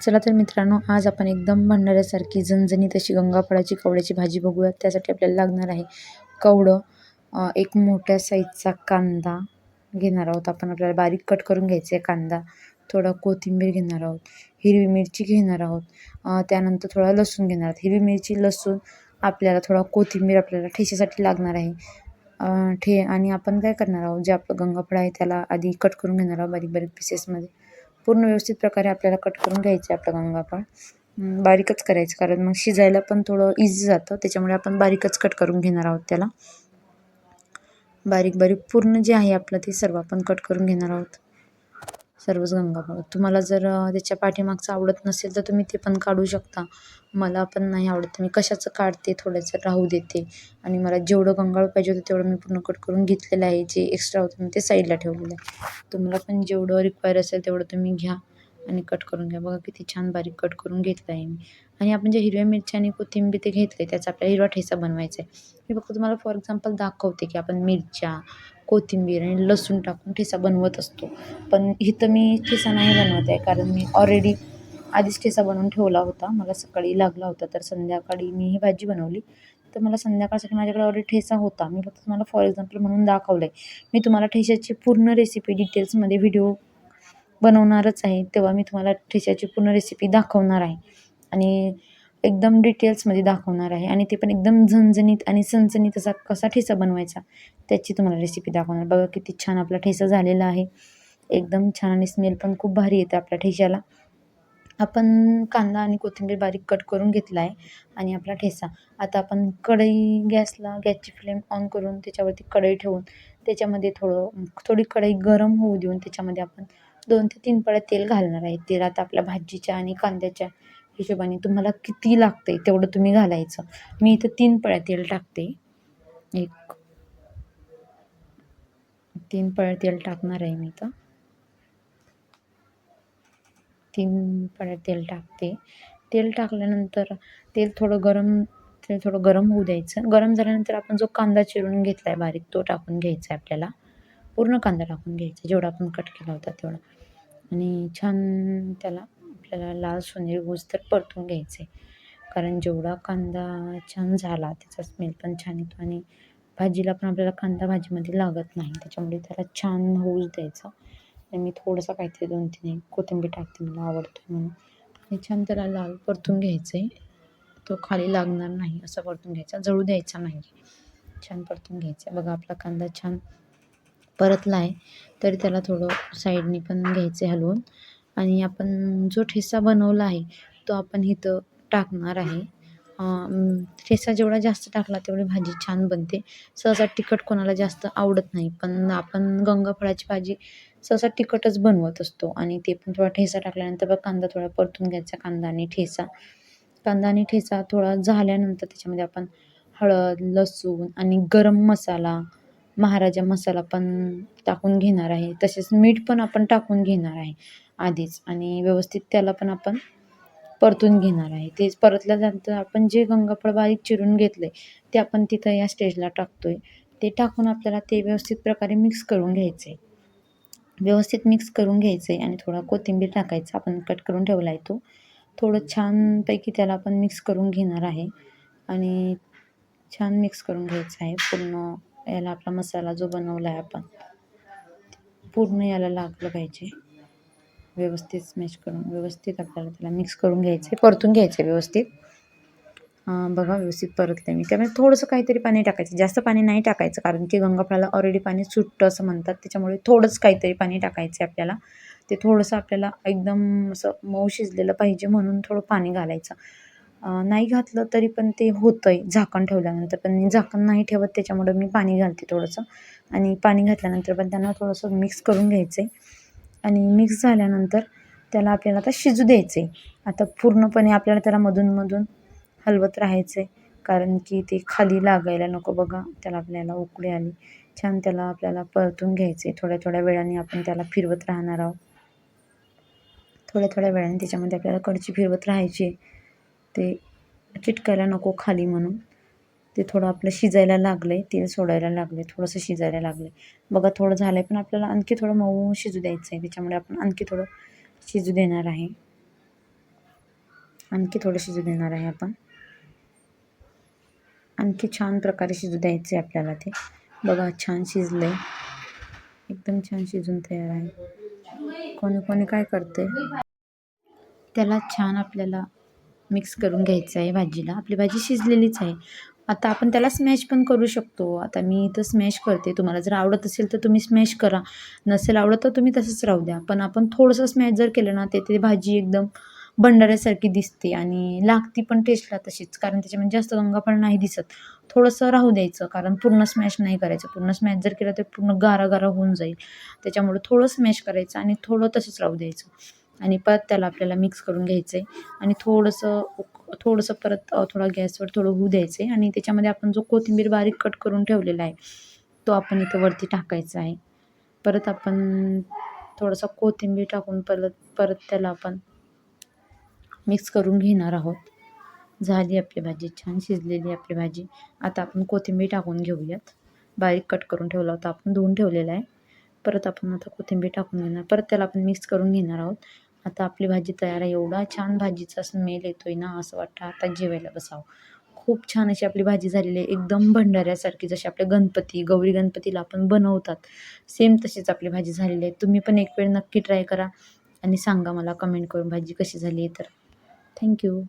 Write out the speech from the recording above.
चला तर मित्रांनो आज आपण एकदम भंडाऱ्यासारखी झणझणीत अशी गंगाफळाची कवड्याची भाजी बघूयात. त्यासाठी आपल्याला लागणार आहे कवडं एक मोठ्या साईजचा कांदा घेणार आहोत. आपण आपल्याला बारीक कट करून घ्यायचा आहे कांदा. थोडा कोथिंबीर घेणार आहोत हिरवी मिरची घेणार आहोत त्यानंतर थोडा लसूण घेणार आहोत. हिरवी मिरची लसूण आपल्याला थोडा कोथिंबीर आपल्याला ठेच्यासाठी लागणार आहे. ठे आणि आपण काय करणार आहोत जे आपलं गंगाफळ आहे त्याला आधी कट करून घेणार आहोत बारीक बारीक पीसेसमध्ये पूर्ण व्यवस्थित प्रकारे आपल्याला कट करून घ्यायचं आहे आपलं गंगाफळ बारीकच करायचं कारण मग शिजायला पण थोडं इझी जातं. त्याच्यामुळे आपण बारीकच कट करून घेणार आहोत त्याला. बारीक बारीक पूर्ण जे आहे आपलं ते सर्व आपण कट करून घेणार आहोत. सर्वच गंगाफळ तुम्हाला जर त्याच्या पाठीमागचं आवडत नसेल तर तुम्ही ते पण काढू शकता. मला पण नाही आवडत. मी कशाचं काढते थोडंसं राहू देते. आणि मला जेवढं गंगाळ पाहिजे होतं तेवढं मी पूर्ण कट करून घेतलेलं आहे. जे एक्स्ट्रा होतं मी ते साईडला ठेवलेलं आहे. तुम्हाला पण जेवढं रिक्वायर असेल तेवढं तुम्ही घ्या. आणि कट करून घ्या. बघा किती छान बारीक कट करून घेतलं आहे मी. आणि आपण जे हिरव्या मिरच्या आणि कोथिंबीर ते घेतले त्याचा आपल्याला हिरवा ठेचा बनवायचा आहे मी फक्त तुम्हाला फॉर एक्झाम्पल दाखवते की आपण मिरच्या कोथिंबीर आणि लसूण टाकून ठेचा बनवत असतो. पण इथं मी ठेचा नाही बनवत आहे कारण मी ऑलरेडी आधीच ठेचा बनवून ठेवला होता. मला सकाळी लागला होता तर संध्याकाळी मी ही भाजी बनवली. तर मला संध्याकाळसाठी माझ्याकडे ऑलरेडी ठेचा होता. मी फक्त तुम्हाला फॉर एक्झाम्पल म्हणून दाखवलं आहे मी तुम्हाला ठेच्याची पूर्ण रेसिपी डिटेल्समध्ये व्हिडिओ बनवणारच आहे तेव्हा मी तुम्हाला ठेच्याची पूर्ण रेसिपी दाखवणार आहे. आणि एकदम डिटेल्समध्ये दाखवणार आहे. आणि ते पण एकदम झणझणीत आणि सणसणीत असा कसा ठेचा बनवायचा त्याची तुम्हाला रेसिपी दाखवणार. बघा किती छान आपला ठेचा झालेला आहे. एकदम छान आणि स्मेल पण खूप भारी येते आपल्या ठेच्याला. आपण कांदा आणि कोथिंबीर बारीक कट करून घेतला आहे आणि आपला ठेचा. आता आपण कढई गॅसला गॅसची फ्लेम ऑन करून त्याच्यावरती कढई ठेवून त्याच्यामध्ये थोडं थोडी कढई गरम होऊ देऊन त्याच्यामध्ये आपण दोन ते तीन पळ्या तेल घालणार आहे. तेल आता आपल्या भाजीच्या आणि कांद्याच्या हिशोबाने तुम्हाला किती लागतं आहे तेवढं तुम्ही घालायचं. मी इथं तीन पळ्या तेल टाकते. एक तीन पळ्या तेल टाकणार आहे मी इथं. तीन पळ्या तेल टाकते. तेल टाकल्यानंतर तेल थोडं गरम तेल थोडं गरम होऊ द्यायचं. गरम झाल्यानंतर आपण जो कांदा चिरून घेतला आहे बारीक तो टाकून घ्यायचा आहे आपल्याला. पूर्ण कांदा टाकून घ्यायचा. जेवढा आपण कट केला होता तेवढा. आणि छान त्याला आपल्याला लाल सोनेरी ऊस तर परतून घ्यायचे. कारण जेवढा कांदा छान झाला त्याचा स्मेल पण छान येतो आणि भाजीला पण आपल्याला कांदा भाजीमध्ये लागत नाही. त्याच्यामुळे त्याला छान होऊच द्यायचं. आणि मी थोडंसं काहीतरी दोन तीन कोथिंबीर टाकते मला आवडतो म्हणून. आणि छान त्याला लाल परतून घ्यायचं. आहे तो खाली लागणार नाही असं परतून घ्यायचा. जळू द्यायचा नाही. छान परतून घ्यायचा. बघा आपला कांदा छान परतला आहे तरी त्याला थोडं साईडनी पण घ्यायचं आहे हलवून. आणि आपण जो ठेचा बनवला आहे तो आपण इथं टाकणार आहे. ठेचा जेवढा जास्त टाकला तेवढी भाजी छान बनते. सहसा तिखट कोणाला जास्त आवडत नाही पण आपण गंगाफळाची भाजी सहसा तिखटच बनवत असतो. आणि ते पण थोडा ठेचा टाकल्यानंतर बघ कांदा थोडा परतून घ्यायचा कांदा आणि ठेचा कांदा आणि ठेचा थोडा झाल्यानंतर त्याच्यामध्ये आपण हळद लसूण आणि गरम मसाला महाराजा मसाला पण टाकून घेणार आहे. तसेच मीठ पण आपण टाकून घेणार आहे आधीच. आणि व्यवस्थित त्याला पण आपण परतून घेणार आहे. तेच परतल्यानंतर आपण जे गंगाफळ बारीक चिरून घेतलं आहे ते आपण तिथं या स्टेजला टाकतो आहे ते टाकून आपल्याला ते व्यवस्थित प्रकारे मिक्स करून घ्यायचं आहे व्यवस्थित मिक्स करून घ्यायचं आहे आणि थोडा कोथिंबीर टाकायचा. आपण कट करून ठेवला आहे तो. थोडं छानपैकी त्याला आपण मिक्स करून घेणार आहे. आणि छान मिक्स करून घ्यायचं आहे. पूर्ण याला आपला मसाला जो बनवला आहे आपण पूर्ण याला लागलं पाहिजे. व्यवस्थित स्मॅश करून व्यवस्थित आपल्याला त्याला मिक्स करून घ्यायचं आहे परतून घ्यायचं आहे व्यवस्थित बघा व्यवस्थित परतलं मी. त्यामुळे थोडंसं काहीतरी पाणी टाकायचं. जास्त पाणी नाही टाकायचं कारण की गंगाफळाला ऑलरेडी पाणी सुटतं असं म्हणतात. त्याच्यामुळे थोडंच काहीतरी पाणी टाकायचं आहे आपल्याला. ते थोडंसं आपल्याला एकदम असं मऊ शिजलेलं पाहिजे म्हणून थोडं पाणी घालायचं. नाही घातलं तरी पण ते होतं आहे झाकण ठेवल्यानंतर. पण मी झाकण नाही ठेवत त्याच्यामुळे मी पाणी घालते थोडंसं. आणि पाणी घातल्यानंतर पण त्यांना थोडंसं मिक्स करून घ्यायचं आहे आणि मिक्स झाल्यानंतर त्याला आपल्याला आता शिजू द्यायचं आहे आता पूर्णपणे आपल्याला त्याला मधूनमधून हलवत राहायचं आहे कारण की ते खाली लागायला नको बघा. त्याला आपल्याला उकळी आली. छान त्याला आपल्याला परतून घ्यायचं आहे थोड्या थोड्या वेळाने आपण त्याला फिरवत राहणार आहोत. थोड्या थोड्या वेळाने त्याच्यामध्ये आपल्याला कडची फिरवत राहायची ते चिटकायला नको खाली म्हणून. ते थोडं आपलं शिजायला लागलं आहे तेल सोडायला लागलं आहे थोडंसं शिजायला लागलं आहे बघा थोडं झालं आहे पण आपल्याला आणखी थोडं मऊ शिजू द्यायचं आहे त्याच्यामुळे आपण आणखी थोडं शिजू देणार आहे. आणखी थोडं शिजू देणार आहे आपण. आणखी छान प्रकारे शिजू द्यायचे आपल्याला ते. बघा छान शिजलं आहे एकदम छान शिजून तयार आहे. कोणी कोणी काय करते त्याला छान आपल्याला मिक्स करून घ्यायचं आहे भाजीला. आपली भाजी शिजलेलीच आहे. आता आपण त्याला स्मॅश पण करू शकतो. आता मी इथं स्मॅश करते. तुम्हाला जर आवडत असेल तर तुम्ही स्मॅश करा. नसेल आवडत तर तुम्ही तसंच राहू द्या. पण आपण थोडंसं स्मॅश जर केलं ना ते ते भाजी एकदम भंडाऱ्यासारखी दिसते आणि लागती पण टेस्टला तशीच. कारण त्याच्यामध्ये जास्त गंगाफळ नाही दिसत. थोडंसं राहू द्यायचं. कारण पूर्ण स्मॅश नाही करायचं. पूर्ण स्मॅश जर केलं तर पूर्ण गारा गारा होऊन जाईल. त्याच्यामुळे थोडं स्मॅश करायचं आणि थोडं तसंच राहू द्यायचं. आणि परत त्याला आपल्याला मिक्स करून घ्यायचं आहे आणि थोडंसं थोडंसं परत थोडा गॅसवर थोडं होऊ द्यायचं आहे आणि त्याच्यामध्ये आपण जो कोथिंबीर बारीक कट करून ठेवलेला आहे तो आपण इथं वरती टाकायचा आहे. परत आपण थोडासा कोथिंबीर टाकून परत परत त्याला आपण मिक्स करून घेणार आहोत. झाली आपली भाजी छान शिजलेली आपली भाजी. आता आपण कोथिंबीर टाकून घेऊयात. बारीक कट करून ठेवला होता आपण धुवून ठेवलेला आहे. परत आपण आता कोथिंबीर टाकून घेणार परत त्याला आपण मिक्स करून घेणार आहोत. आता आपली भाजी तयार आहे. एवढा छान भाजीचा स्मेल आहे ना असं वाटतं. आता जेवायला बसावं. खूप छान अशी आपली भाजी झालेली आहे. एकदम भंडाऱ्यासारखी जशी आपल्या गणपती गौरी गणपतीला आपण बनवतात. सेम तशीच आपली भाजी झालेली आहे. तुम्ही पण एक वेळ नक्की ट्राय करा आणि सांगा मला कमेंट करून भाजी कशी झाली आहे तर. थँक्यू